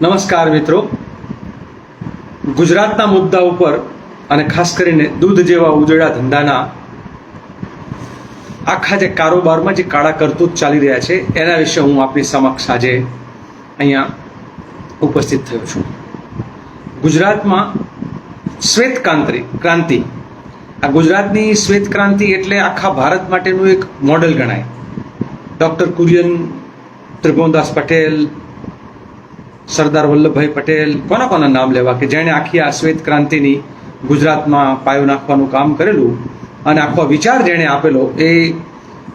નમસ્કાર મિત્રો. ગુજરાતના મુદ્દા ઉપર અને ખાસ કરીને દૂધ જેવા ઉજળા ધંધાના આખા જે કારોબારમાં જે કાળા કરતૂત ચાલી રહ્યા છે, એના વિશે હું આપની સમક્ષ આજે અહીંયા ઉપસ્થિત થયો છું. ગુજરાતમાં શ્વેત ક્રાંતિ ક્રાંતિ. આ ગુજરાતની શ્વેત ક્રાંતિ એટલે આખા ભારત માટેનું એક મોડેલ ગણાય. ડૉક્ટર કુરિયન ત્રિભુવનદાસ પટેલ સરદાર વલ્લભભાઈ પટેલ કોના કોના નામ લેવા કે જેણે આખી આ શ્વેત ક્રાંતિની ગુજરાતમાં પાયો નાખવાનું કામ કરેલું અને આખો વિચાર જેણે આપેલો એ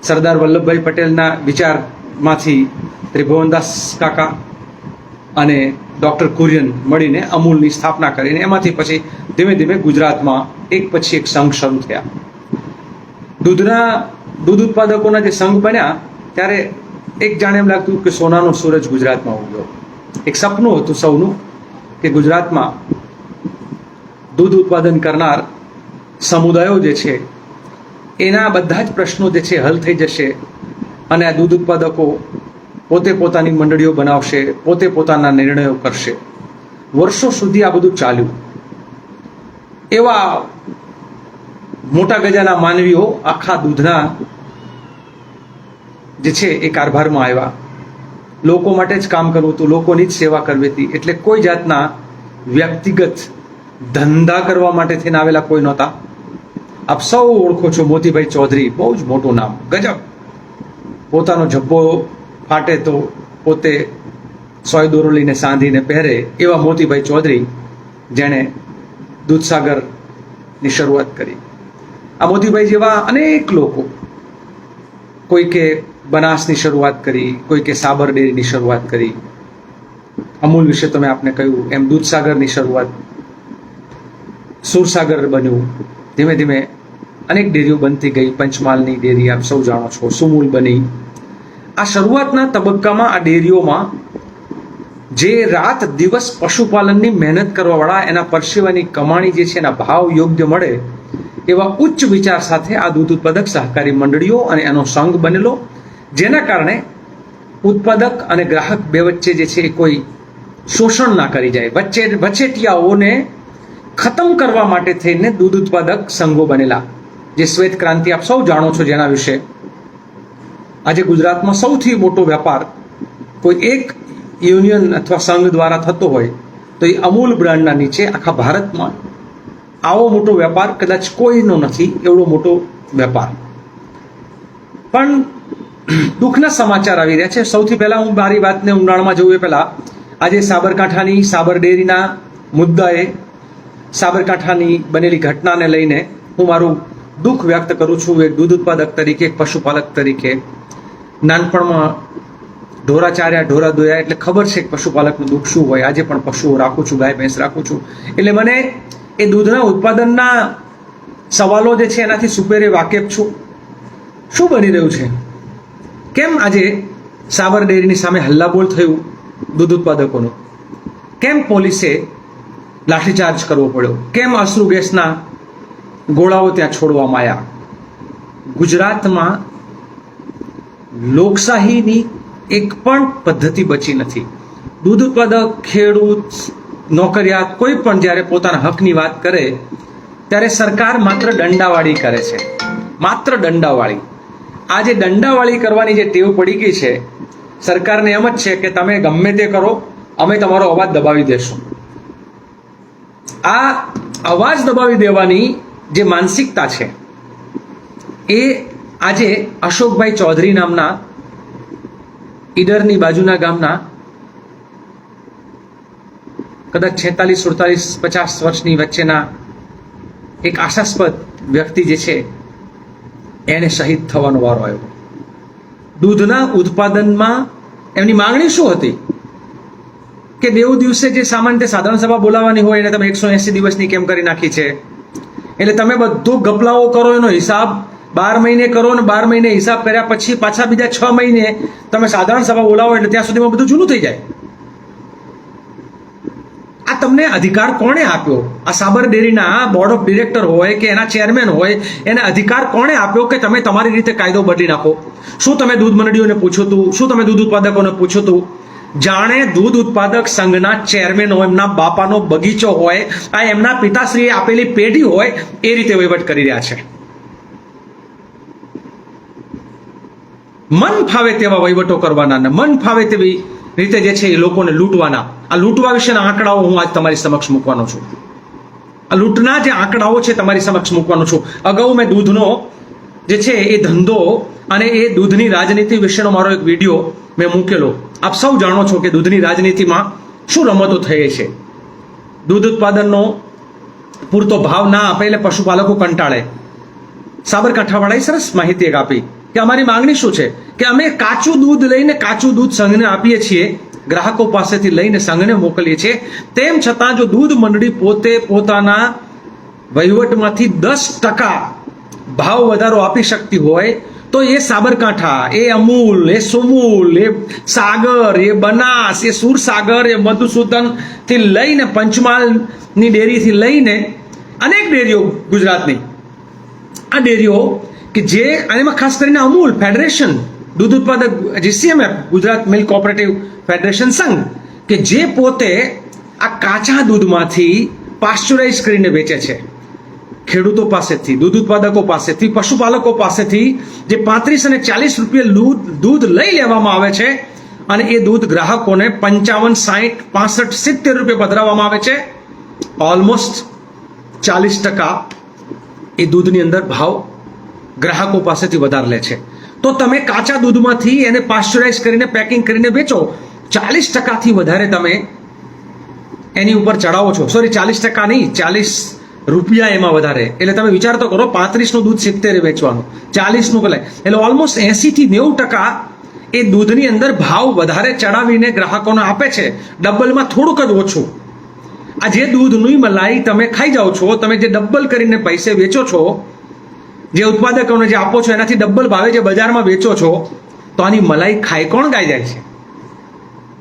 સરદાર વલ્લભભાઈ પટેલના વિચારમાંથી ત્રિભુવનદાસ કાકા અને ડૉક્ટર કુરિયન મળીને અમૂલની સ્થાપના કરીને એમાંથી પછી ધીમે ધીમે ગુજરાતમાં એક પછી એક સંઘ શરૂ થયા. દૂધના, દૂધ ઉત્પાદકોના જે સંઘ બન્યા, ત્યારે એક જાણે એમ લાગતું કે સોનાનો સૂરજ ગુજરાતમાં ઉગ્યો. એક સપનું હતું સૌનું કે ગુજરાતમાં દૂધ ઉત્પાદન કરનાર સમુદાયો જે છે, એના બધા જ પ્રશ્નો જે છે હલ થઈ જશે અને આ દૂધ ઉત્પાદકો પોતે પોતાની મંડળીઓ બનાવશે, પોતે પોતાના નિર્ણયો કરશે. વર્ષો સુધી આ બધું ચાલ્યું. એવા મોટા ગજાના માનવીઓ આખા દૂધના જે છે એ કારભારમાં આવ્યા. લોકો માટે જ કામ કરવું હતું, લોકોની જ સેવા કરવી હતી. એટલે કોઈ જાતના વ્યક્તિગત ધંધા કરવા માટે થઈને આવેલા કોઈ નહોતા. આપ સૌ ઓળખો છો મોતીભાઈ ચૌધરી, બહુ જ મોટું નામ. ગજબ. પોતાનો જબ્બો ફાટે તો પોતે સોય દોરો લઈને સાંધીને પહેરે એવા મોતીભાઈ ચૌધરી જેણે દૂધસાગરની શરૂઆત કરી. આ મોતીભાઈ જેવા અનેક લોકો, કોઈ કે બનાસની શરૂઆત કરી કોઈ કે સાબર ડેરીની શરૂઆત કરી. અમૂલ વિશે તમે આપને કહ્યું, એમ દૂધસાગરની શરૂઆત. સુરસાગર બન્યું. ધીમે ધીમે અનેક ડેરીઓ બનતી ગઈ. પંચમહાલની ડેરી આપ સૌ જાણો છો. સુમૂલ બની. આ શરૂઆતના તબક્કામાં આ ડેરીઓમાં જે રાત દિવસ પશુપાલનની મહેનત કરવાવાળા, એના પરસેવાની કમાણી જે છે, એના ભાવ યોગ્ય મળે, એવા ઉચ્ચ વિચાર સાથે આ દૂધ ઉત્પાદક સહકારી મંડળીઓ અને એનો સંઘ બનેલો. જેના કારણે ઉત્પાદક અને ગ્રાહક બે વચ્ચે જે છે એ કોઈ શોષણ ના કરી જાય. વચ્ચે વચેટિયાઓને ખતમ કરવા માટે થઈને દૂધ ઉત્પાદક સંઘો બનેલા. જે શ્વેત ક્રાંતિ આપ સૌ જાણો છો જેના વિશે. આજે ગુજરાતમાં સૌથી મોટો વેપાર કોઈ એક યુનિયન અથવા સંઘ દ્વારા થતો હોય તો એ અમૂલ બ્રાન્ડના નીચે આખા ભારતમાં આવો મોટો વેપાર કદાચ કોઈનો નથી, એવડો મોટો વેપાર. પણ દુઃખના સમાચાર આવી રહ્યા છે. સૌથી પહેલા હું મારી વાતને ઊંડાણમાં જવું એ પહેલા. આજે સાબરકાંઠાની સાબર ડેરીના મુદ્દાએ સાબરકાંઠાની બનેલી ઘટનાને લઈને હું મારું દુઃખ વ્યક્ત કરું છું. એક દૂધ ઉત્પાદક તરીકે, એક પશુપાલક તરીકે. નાનપણમાં ઢોરા ચાર્યા, ઢોરા દોયા, એટલે ખબર છે કે પશુપાલકનું દુઃખ શું હોય. આજે પણ પશુઓ રાખું છું, ગાય, ભેંસ રાખું છું. એટલે મને એ દૂધના ઉત્પાદનના સવાલો જે છે એનાથી સુપેરે વાકેફ છું. શું બની રહ્યું છે? કેમ આજે સાબર ડેરીની સામે હલ્લાબોલ થયું દૂધ ઉત્પાદકોનું? કેમ પોલીસે લાઠીચાર્જ કરવો પડ્યો? કેમ અશ્રુ ગેસના ગોળાઓ ત્યાં છોડવામાં આવ્યા? ગુજરાતમાં લોકશાહીની એક પણ પદ્ધતિ બચી નથી. દૂધ ઉત્પાદક, ખેડૂત, નોકરિયાત કોઈ પણ જ્યારે પોતાના હકની વાત કરે, ત્યારે સરકાર માત્ર દંડાવાળી કરે છે. માત્ર દંડાવાળી. આ જે દંડાવાળી કરવાની જે ટેવ પડી ગઈ છે, સરકારને એમ જ છે કે તમે ગમે તે કરો, અમે તમારો અવાજ દબાવી દેશું. આ અવાજ દબાવી દેવાની જે માનસિકતા છે, એ આજે અશોકભાઈ ચૌધરી નામના ઈડરની બાજુના ગામના કદાચ છેતાલીસ, સુડતાલીસ, પચાસ વર્ષની વચ્ચેના એક આશાસ્પદ વ્યક્તિ જે છે એને શહીદ થવાનો વારો આવ્યો. દૂધના ઉત્પાદનમાં એમની માંગણી શું હતી? કે દેવ દિવસે જે સામાન્ય સાધારણ સભા બોલાવવાની હોય એને તમે એકસો એસી દિવસની કેમ કરી નાખી છે? એટલે તમે બધું ગપલાઓ કરો, એનો હિસાબ બાર મહિને કરો ને બાર મહિને હિસાબ કર્યા પછી પાછા બીજા છ મહિને તમે સાધારણ સભા બોલાવો એટલે ત્યાં સુધીમાં બધું જૂનું થઈ જાય. તમને અધિકાર કોણે આપ્યો? આ સાબર ડેરીના બોર્ડ ઓફ ડિરેક્ટર હોય કે એના ચેરમેન હોય, એને અધિકાર કોણે આપ્યો કે તમે તમારી રીતે કાયદો બદલી નાખો? શું તમે દૂધ મંડળીઓને પૂછ્યું હતું? શું તમે દૂધ ઉત્પાદકોને પૂછ્યું હતું? જાણે દૂધ ઉત્પાદક સંઘના ચેરમેન હોય, એમના બાપાનો બગીચો હોય, આ એમના પિતાશ્રીએ આપેલી પેઢી હોય, એ રીતે વહીવટ કરી રહ્યા છે. મન ફાવે તેવા વહીવટો કરવાના મન ફાવે તેવી રીતે જે છે એ લોકોને લૂંટવાના. આ લૂંટવા વિશેના આંકડાઓ હું આજ તમારી સમક્ષ મૂકવાનો છું. આ લૂંટના જે આંકડાઓ છે તમારી સમક્ષ મૂકવાનો છું. અગાઉ મેં દૂધનો જે છે એ ધંધો અને એ દૂધની રાજનીતિ વિશેનો મારો એક વીડિયો મેં મૂકેલો. આપ સૌ જાણો છો કે દૂધની રાજનીતિમાં શું રમતો થઈ છે. દૂધ ઉત્પાદનનો પૂરતો ભાવ ના આપે એટલે પશુપાલકો કંટાળે. સાબરકાંઠાવાળાએ સરસ માહિતી એક આપી. કે અમારી માંગણી શું છે? કે અમે કાચું દૂધ લઈને કાચું દૂધ સંઘને આપીએ છીએ, ગ્રાહકો પાસેથી લઈને સંઘને મોકલીએ છીએ. તેમ છતાં જો દૂધ મંડળી પોતે પોતાના વહીવટમાંથી દસ ટકા ભાવ વધારો આપી શકતી હોય, તો એ સાબરકાંઠા, એ અમૂલ, એ સુમૂલ, એ સાગર, એ બનાસ, એ સુરસાગર, એ મધુસૂદનથી લઈને પંચમહાલની ડેરીથી લઈને અનેક ડેરીઓ ગુજરાતની. આ ડેરીઓ કે જે અને એમાં ખાસ કરીને અમૂલ ફેડરેશન દૂધ ઉત્પાદક GCMMF Gujarat milk cooperative federation સંઘ, કે જે પોતે આ કાચા દૂધમાંથી પાસ્ચરાઇઝ કરીને વેચે છે. ખેડૂતો પાસેથી, દૂધ ઉત્પાદકો પાસેથી, પશુપાલકો પાસેથી જે પાંત્રીસ અને ચાલીસ રૂપિયા દૂધ દૂધ લઈ લેવામાં આવે છે અને એ દૂધ ગ્રાહકોને પંચાવન, સાહીઠ, પાસઠ, સિત્તેર રૂપિયા પધરાવવામાં આવે છે. ઓલમોસ્ટ ચાલીસ ટકા એ દૂધની અંદર ભાવ ગ્રાહકો પાસેથી વધારે લે છે. તો તમે કાચા દૂધમાંથી એને પાસ્ચરાઇઝ કરીને પેકિંગ કરીને વેચો. ચાલીસ ટકાથી વધારે તમે એની ઉપર ચડાવો છો. સોરી ચાલીસ ટકા નહીં, ચાલીસ રૂપિયા એમાં વધારે. એટલે તમે વિચાર તો કરો, પાંત્રીસનું દૂધ સિત્તેરે વેચવાનું. ચાલીસનું ભલે એટલે ઓલમોસ્ટ એંસીથી નેવું ટકા એ દૂધની અંદર ભાવ વધારે ચડાવીને ગ્રાહકોને આપે છે. ડબલમાં થોડુંક જ ઓછું. આ જે દૂધની મલાઈ તમે ખાઈ જાઓ છો, તમે જે ડબલ કરીને પૈસે વેચો છો જે ઉત્પાદકોને જે આપો છો, એનાથી ડબલ ભાવે જે બજારમાં વેચો છો, તો આની મલાઈ ખાઈ કોણ ગાઈ જાય છે?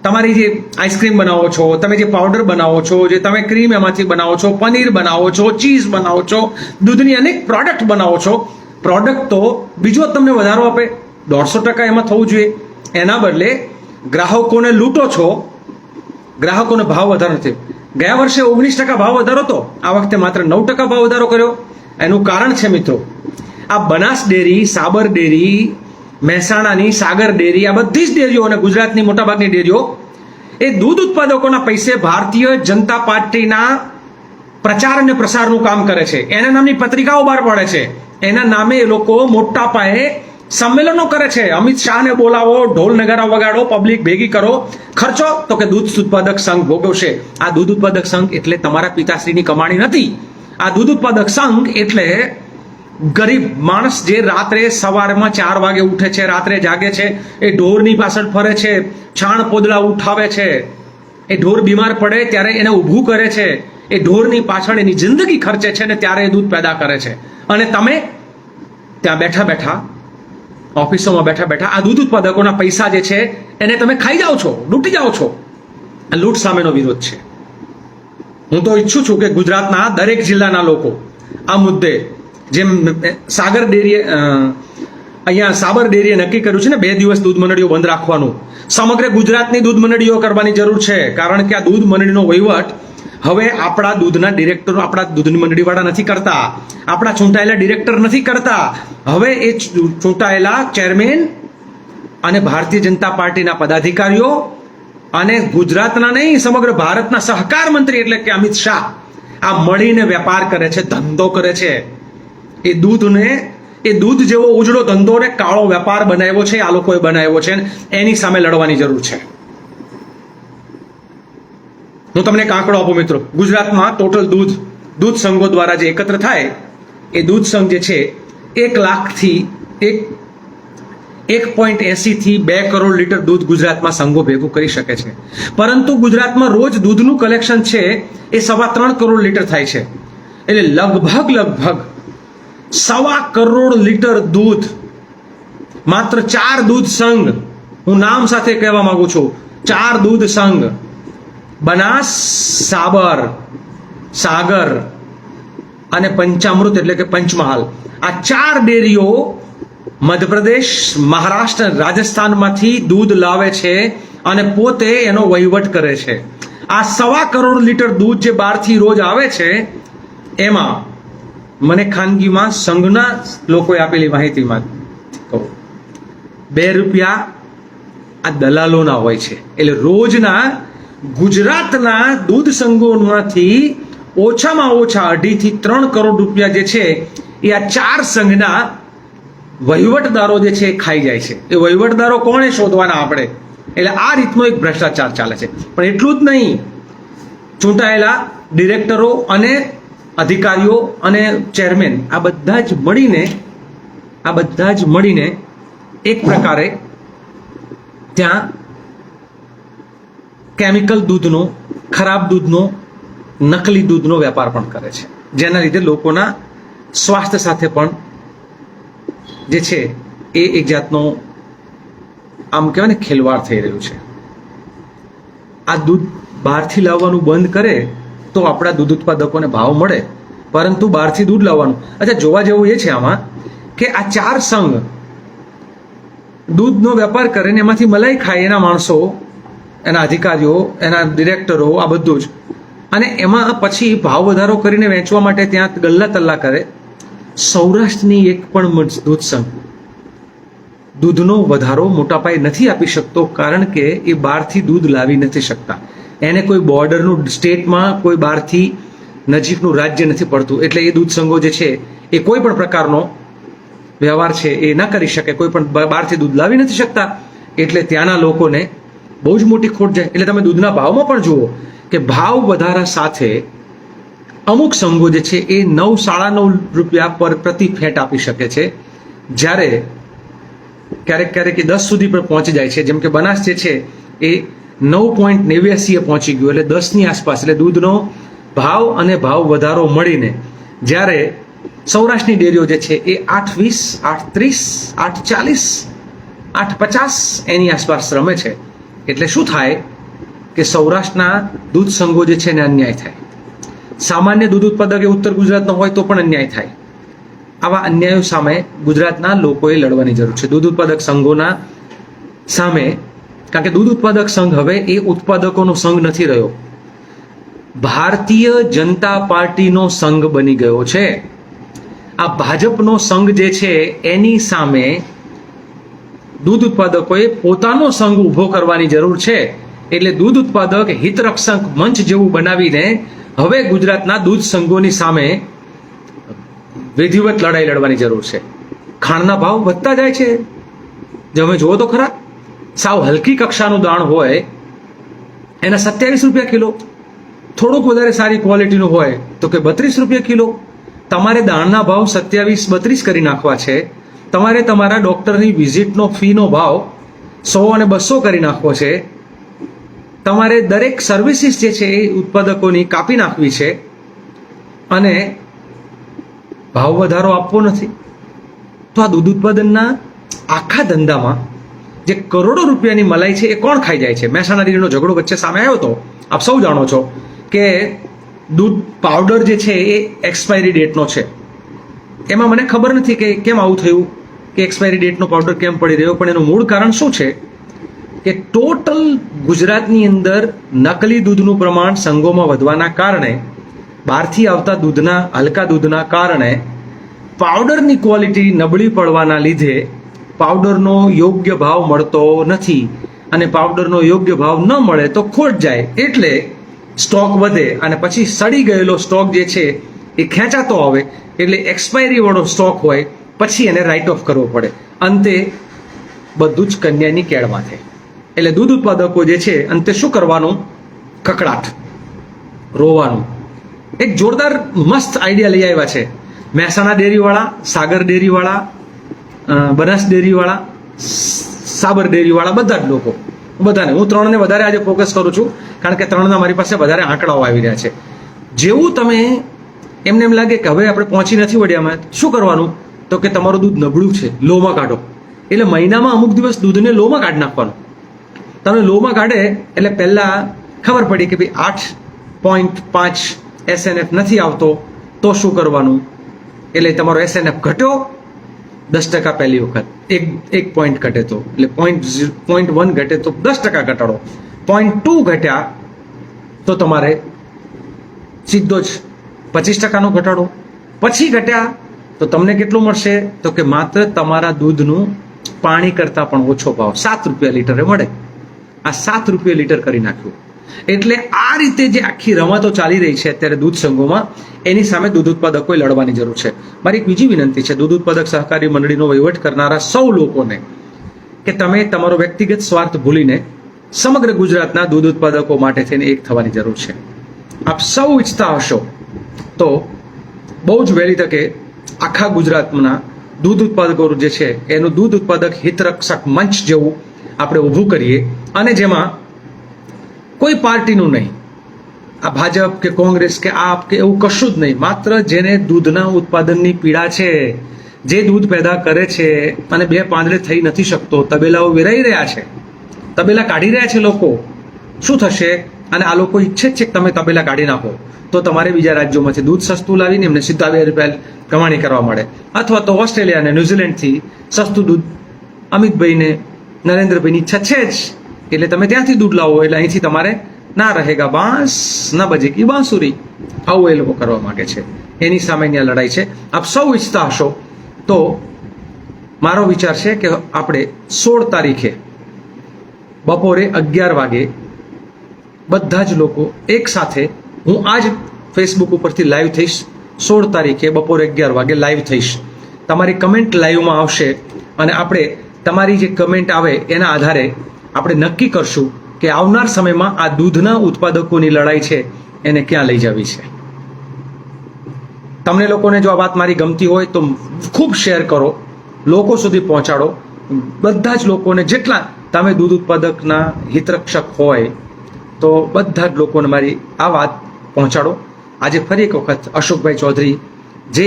તમારી જે આઈસ્ક્રીમ બનાવો છો, તમે જે પાવડર બનાવો છો, જે તમે ક્રીમ એમાંથી બનાવો છો, પનીર બનાવો છો, ચીઝ બનાવો છો, દૂધની અનેક પ્રોડક્ટ બનાવો છો, પ્રોડક્ટ તો બીજો તમને વધારો આપે. દોઢસો ટકા એમાં થવું જોઈએ. એના બદલે ગ્રાહકોને લૂંટો છો, ગ્રાહકોને ભાવ વધારો નથી ગયા વર્ષે ઓગણીસ ટકા ભાવ વધારો હતો. આ વખતે માત્ર નવ ટકા ભાવ વધારો કર્યો. એનું કારણ છે મિત્રો, આ બનાસ ડેરી, સાબર ડેરી, મહેસાણાની સાગર ડેરી, આ બધી જ ડેરીઓ અને ગુજરાતની મોટાભાગની ડેરીઓ, એ દૂધ ઉત્પાદકોના પૈસે ભારતીય જનતા પાર્ટીના પ્રચાર અને પ્રસારનું કામ કરે છે. એના નામની પત્રિકાઓ બહાર પાડે છે. એના નામે એ લોકો મોટા પાયે સંમેલનો કરે છે. અમિત શાહને બોલાવો, ઢોલ નગારા વગાડો પબ્લિક ભેગી કરો. ખર્ચો, તો કે દૂધ ઉત્પાદક સંઘ ભોગવશે. આ દૂધ ઉત્પાદક સંઘ એટલે તમારા પિતાશ્રીની કમાણી નથી. આ દૂધ ઉત્પાદક સંઘ એટલે ગરીબ માણસ જે રાત્રે સવારમાં ચાર વાગે ઉઠે છે, રાત્રે જાગે છે, એ ઢોરની પાછળ ફરે છે, છાણ પોદળા ઉઠાવે છે, એ ઢોર બીમાર પડે ત્યારે એને ઊભું કરે છે, એ ઢોરની પાછળ એની જિંદગી ખર્ચે છે ને ત્યારે એ દૂધ પેદા કરે છે. અને તમે ત્યાં બેઠા બેઠા, ઓફિસોમાં બેઠા બેઠા આ દૂધ ઉત્પાદકોના પૈસા જે છે એને તમે ખાઈ જાઓ છો, લૂંટી જાઓ છો. આ લૂંટ સામેનો વિરોધ છે. હું તો ઈચ્છું છું કે ગુજરાતના દરેક જિલ્લાના લોકો આ મુદ્દે જેમ સાગર ડેરીએ અહીંયા સાબર ડેરીએ નક્કી કર્યું છે ને બે દિવસ દૂધ મંડળીઓ બંધ રાખવાનું. સમગ્ર ગુજરાતની દૂધ મંડળીઓ કરવાની જરૂર છે, કારણ કે આ દૂધ મંડળીનો વહીવટ હવે આપણા દૂધના ડિરેક્ટરો, આપણા દૂધની મંડળીવાળા નથી કરતા, આપણા ચૂંટાયેલા ડિરેક્ટર નથી કરતા. હવે એ ચૂંટાયેલા ચેરમેન અને ભારતીય જનતા પાર્ટીના પદાધિકારીઓ અને ગુજરાતના નહીં, સમગ્ર ભારતના સહકાર મંત્રી એટલે કે અમિત શાહ, આ મળીને વેપાર કરે છે, ધંધો કરે છે. એ દૂધને, એ દૂધ જેવો ઉજળો ધંધો ને કાળો વેપાર બનાવ્યો છે, આ લોકોએ બનાવ્યો છે એની સામે લડવાની જરૂર છે. હું તમને એક આંકડો આપું મિત્રો. ગુજરાતમાં ટોટલ દૂધ દૂધ સંઘો દ્વારા જે એકત્ર થાય, એ દૂધ સંઘ જે છે, એક લાખથી એક એક પોઈન્ટ એસી થી બે કરોડ લીટર દૂધ ગુજરાતમાં સંઘો ભેગું કરી શકે છે. પરંતુ ગુજરાતમાં રોજ દૂધનું કલેક્શન છે એ સવા ત્રણ કરોડ લીટર થાય છે. એટલે લગભગ લગભગ સવા કરોડ લીટર દૂધ, માત્ર ચાર દૂધ સંઘ, હું નામ સાથે કહેવા માંગુ છું, ચાર દૂધ સંઘ, બનાસ, સાબર, સાગર અને પંચામૃત એટલે કે પંચમહાલ. આ ચાર ડેરીઓ મધ્યપ્રદેશ, મહારાષ્ટ્ર, રાજસ્થાનમાંથી દૂધ લાવે છે અને પોતે એનો વહીવટ કરે છે. આ સવા કરોડ લીટર દૂધ જે બહારથી રોજ આવે છે, એમાં મને ખાનગીમાં સંઘના લોકોએ આપેલી માહિતીમાં કહું. બે રૂપિયા આ દલાલોના હોય છે. એટલે રોજના ગુજરાતના દૂધ સંઘોમાંથી ઓછામાં ઓછા અઢીથી ત્રણ કરોડ રૂપિયા જે છે, એ આ ચાર સંઘના વહીવટદારો જે છે એ ખાઈ જાય છે. એ વહીવટદારો કોણે શોધવાના આપણે? એટલે આ રીતનો એક ભ્રષ્ટાચાર ચાલે છે. પણ એટલું જ નહીં, ચૂંટાયેલા ડિરેક્ટરો અને અધિકારીઓ અને ચેરમેન આ બધા જ મળીને, આ બધા જ મળીને એક પ્રકારે ત્યાં કેમિકલ દૂધનો, ખરાબ દૂધનો, નકલી દૂધનો વેપાર પણ કરે છે. જેના લીધે લોકોના સ્વાસ્થ્ય સાથે પણ જે છે, એ એક જાતનો, આમ કહેવાય ને, ખેલવાડ થઈ રહ્યું છે. આ દૂધ બહારથી લાવવાનું બંધ કરે તો આપણા દૂધ ઉત્પાદકોને ભાવ મળે, પરંતુ બહારથી દૂધ લાવવાનું. અચ્છા, જોવા જેવું એ છે આમાં કે આ ચાર સંઘ દૂધનો વેપાર કરીને એમાંથી મલાઈ ખાય એના માણસો, એના અધિકારીઓ, એના ડિરેક્ટરો, આ બધું જ. અને એમાં પછી ભાવ વધારો કરીને વેચવા માટે ત્યાં ગલ્લા તલ્લા કરે. સૌરાષ્ટ્રની એક પણ મ- દૂધ સંઘ દૂધનો વધારો મોટા પાયે નથી આપી શકતો કારણ કે એ બહારથી દૂધ લાવી નથી શકતા. એને કોઈ બોર્ડરનું સ્ટેટમાં કોઈ બહારથી નજીકનું રાજ્ય નથી પડતું. એટલે એ દૂધ સંઘો જે છે, એ કોઈ પણ પ્રકારનો વ્યવહાર છે, એ ન કરી શકે. કોઈ પણ બહારથી દૂધ લાવી નથી શકતા. એટલે ત્યાંના લોકોને બહુ જ મોટી ખોટ જાય. એટલે તમે દૂધના ભાવમાં પણ જુઓ કે ભાવ વધારા સાથે અમુક સંઘો જે છે એ નવ સાડા નવ રૂપિયા પર પ્રતિ ફેટ આપી શકે છે. જ્યારે ક્યારેક ક્યારેક એ દસ સુધી પણ પહોંચી જાય છે. જેમ કે બનાસ જે છે એ નવ પોઈન્ટ નેવ્યાસીએ પહોંચી ગયું એટલે દસની આસપાસ એટલે દૂધનો ભાવ અને ભાવ વધારો મળીને જ્યારે સૌરાષ્ટ્રની ડેરીઓ જે છે એ આઠ વીસ આઠ ત્રીસ આઠ ચાલીસ આઠ પચાસ એની આસપાસ રમે છે. એટલે શું થાય કે સૌરાષ્ટ્રના દૂધ સંઘો જે છે એને અન્યાય થાય. સામાન્ય દૂધ ઉત્પાદક એ ઉત્તર ગુજરાતનો હોય તો પણ અન્યાય થાય. આવા અન્યાયો સામે ગુજરાતના લોકોએ લડવાની જરૂર છે. દૂધ ઉત્પાદક સંઘોના સામે, કારણ કે દૂધ ઉત્પાદક સંઘ હવે એ ઉત્પાદકોનો સંઘ નથી રહ્યો. ભારતીય જનતા પાર્ટીનો સંઘ બની ગયો છે. આ ભાજપનો સંઘ જે છે, એની સામે દૂધ ઉત્પાદકોએ પોતાનો સંઘ ઊભો કરવાની જરૂર છે. એટલે દૂધ ઉત્પાદક હિતરક્ષક મંચ જેવું બનાવીને હવે ગુજરાતના દૂધ સંઘોની સામે વિધિવત લડાઈ લડવાની જરૂર છે. ખાંડના ભાવ વધતા જાય છે. તમે જુઓ તો ખરા, સાવ હલકી કક્ષાનું દાણ હોય, એના સત્યાવીસ રૂપિયા કિલો. થોડુંક વધારે સારી ક્વોલિટીનું હોય તો કે બત્રીસ રૂપિયા કિલો. તમારે દાણના ભાવ સત્યાવીસ, બત્રીસ કરી નાખવા છે. તમારે તમારા ડૉક્ટરની વિઝિટનો ફીનો ભાવ સો અને બસો કરી નાખવો છે. તમારે દરેક સર્વિસીસ જે છે એ ઉત્પાદકોની કાપી નાખવી છે અને ભાવ વધારો આપવો નથી. તો આ દૂધ ઉત્પાદનના આખા ધંધામાં જે કરોડો રૂપિયાની મલાઈ છે એ કોણ ખાઈ જાય છે? મહેસાણા ડેરીનો ઝઘડો વચ્ચે સામે આવ્યો હતો. આપ સૌ જાણો છો કે દૂધ પાવડર જે છે એ એક્સપાયરી ડેટનો છે. એમાં મને ખબર નથી કે કેમ આવું થયું, કે એક્સપાયરી ડેટનો પાવડર કેમ પડી રહ્યો, પણ એનું મૂળ કારણ શું છે? કે ટોટલ ગુજરાતની અંદર નકલી દૂધનું પ્રમાણ સંઘોમાં વધવાના કારણે, બહારથી આવતા દૂધના, હલકા દૂધના કારણે પાવડરની ક્વોલિટી નબળી પડવાના લીધે પાવડરનો યોગ્ય ભાવ મળતો નથી અને પાવડરનો યોગ્ય ભાવ ન મળે તો ખોટ જાય. એટલે સ્ટોક વધે અને પછી સડી ગયેલો સ્ટોક જે છે એ ખેંચાતો આવે. એટલે એક્સપાયરી વાળો સ્ટોક હોય, પછી એને રાઇટ ઓફ કરવો પડે. અંતે બધું જ કન્યાની કેળમાં થાય. એટલે દૂધ ઉત્પાદકો જે છે, અંતે શું કરવાનું? કકડાટ. રોવાનું. એક જોરદાર મસ્ત આઈડિયા લઈ આવ્યા છે. મહેસાણા ડેરીવાળા, સાગર ડેરીવાળા બનાસ ડેરીવાળા, સાબર ડેરીવાળા, બધા જ લોકો. બધાને. હું ત્રણને વધારે આજે ફોકસ કરું છું, કારણ કે ત્રણના મારી પાસે વધારે આંકડાઓ આવી રહ્યા છે. જેવું તમે એમને એમ લાગે કે હવે આપણે પહોંચી નથી વળ્યામાં, શું કરવાનું? તો કે તમારું દૂધ નબળું છે, લોમાં કાઢો. એટલે મહિનામાં અમુક દિવસ દૂધને લોમાં કાઢી નાખવાનું. તમે લોમાં કાઢે એટલે પહેલાં ખબર પડી કે ભાઈ આઠ પોઈન્ટ પાંચ એસએનએફ નથી આવતો, તો શું કરવાનું? એટલે તમારો એસએનએફ ઘટ્યો, દસ ટકા પહેલી વખત. એક એક પોઈન્ટ ઘટે તો. એટલે પોઈન્ટ પોઈન્ટ વન ઘટે તો દસ ટકા ઘટાડો. પોઈન્ટ ટુ ઘટ્યા તો તમારે સીધો જ પચીસ ટકાનો ઘટાડો. પછી ઘટ્યા તો તમને કેટલું મળશે? તો કે માત્ર તમારા દૂધનું પાણી કરતાં પણ ઓછો ભાવ. સાત રૂપિયા લીટરે મળે. આ સાત રૂપિયા લીટર કરી નાખ્યું. એટલે આ રીતે જે આખી રમતો ચાલી રહી છે અત્યારે દૂધ સંઘોમાં, એની સામે દૂધ ઉત્પાદકોએ લડવાની જરૂર છે. મારી એક બીજી વિનંતી છે, દૂધ ઉત્પાદક સહકારી મંડળીનો વહીવટ કરનારા સૌ લોકોને કે તમે તમારો વ્યક્તિગત સ્વાર્થ ભૂલીને સમગ્ર ગુજરાતના દૂધ ઉત્પાદકો માટે થઈને એક થવાની જરૂર છે. આપ સૌ ઈચ્છતા હશો તો બહુ જ વહેલી તકે આખા ગુજરાતના દૂધ ઉત્પાદકો જે છે, એનું દૂધ ઉત્પાદક હિતરક્ષક મંચ જેવું આપણે ઊભું કરીએ. અને જેમાં કોઈ પાર્ટીનું નહીં. આ ભાજપ કે કોંગ્રેસ કે આપ કે એવું કશું જ નહીં. માત્ર જેને દૂધના ઉત્પાદનની પીડા છે, જે દૂધ પેદા કરે છે અને બે પાંદડે થઈ નથી શકતો, તબેલાઓ વેરાઈ રહ્યા છે. તબેલા કાઢી રહ્યા છે લોકો. શું થશે? અને આ લોકો ઈચ્છે જ છે કે તમે તબેલા કાઢી નાખો. તો તમારે બીજા રાજ્યોમાંથી દૂધ સસ્તું લાવીને એમને સીધા બે રૂપિયા કમાણી કરવા મળે. અથવા તો ઓસ્ટ્રેલિયા અને ન્યુઝીલેન્ડથી સસ્તું દૂધ અમિતભાઈને, નરેન્દ્રભાઈની ઈચ્છા છે જ. એટલે તમે ત્યાંથી દૂધ લાવો એટલે અહીંથી તમારે ના રહેગા બાંસ, ના બજેગી બાંસુરી. આવું એ લોકો કરવા માંગે છે. એની સામેની આ લડાઈ છે. આપ સૌ ઈચ્છતા હશો તો મારો વિચાર છે કે આપણે સોળ તારીખે બપોરે અગિયાર વાગે બધા જ લોકો એક સાથે, હું આજ ફેસબુક ઉપરથી લાઈવ થઈશ. સોળ તારીખે બપોરે અગિયાર વાગે લાઈવ થઈશ. તમારી કમેન્ટ લાઈવમાં આવશે અને આપણે તમારી જે કમેન્ટ આવે એના આધારે આપણે નક્કી કરશું કે આવનાર સમયમાં આ દૂધના ઉત્પાદકોની લડાઈ છે, એને ક્યાં લઈ જવી છે. તમને લોકોને જો આ વાત મારી ગમતી હોય તો ખૂબ શેર કરો, લોકો સુધી પહોંચાડો. બધા જ લોકોને જેટલા તમે દૂધ ઉત્પાદકના હિતરક્ષક હોય, તો બધા જ લોકોને મારી આ વાત પહોંચાડો. આજે ફરી એક વખત અશોકભાઈ ચૌધરી જે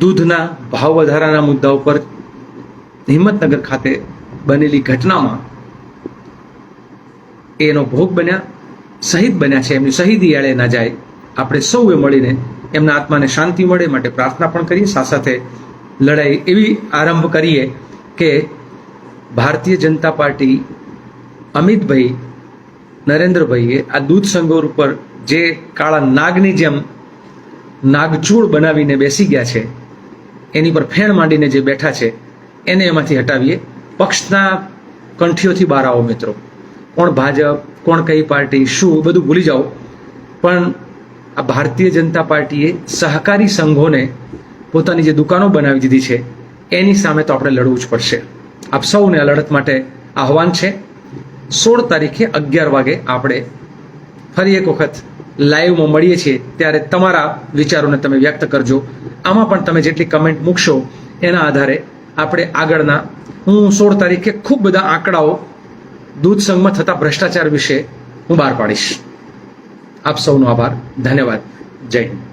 દૂધના ભાવ વધારાના મુદ્દા ઉપર હિંમતનગર ખાતે બનેલી ઘટનામાં એનો ભોગ બન્યા, શહીદ બન્યા છે એમની શહીદી આળે ના જાય. આપણે સૌએ મળીને એમના આત્માને શાંતિ મળે માટે પ્રાર્થના પણ કરીએ. સાથે સાથે લડાઈ એવી આરંભ કરીએ કે ભારતીય જનતા પાર્ટી અમિતભાઈ, નરેન્દ્રભાઈએ આ દૂધ સંગોર ઉપર જે કાળા નાગની જેમ નાગચૂળ બનાવીને બેસી ગયા છે, એની પર ફેણ માંડીને જે બેઠા છે, એને એમાંથી હટાવીએ. પક્ષના કંઠીઓથી બહાર આવો મિત્રો. કોણ ભાજપ, કોણ કઈ પાર્ટી, શું બધું ભૂલી જાઓ. પણ આ ભારતીય જનતા પાર્ટીએ સહકારી સંઘોને પોતાની જે દુકાનો બનાવી દીધી છે, એની સામે તો આપણે લડવું જ પડશે. આપ સૌને આ લડત માટે આહવાન છે. સોળ તારીખે અગિયાર વાગે આપણે ફરી એક વખત લાઈવમાં મળીએ છીએ. ત્યારે તમારા વિચારોને તમે વ્યક્ત કરજો. આમાં પણ તમે જેટલી કમેન્ટ મૂકશો, એના આધારે આપણે આગળના હું સોળ તારીખે ખૂબ બધા આંકડાઓ દૂધ સંઘમાં થતા ભ્રષ્ટાચાર વિશે હું બહાર પાડીશ. આપ સૌનો આભાર. ધન્યવાદ. જય હિન્દ.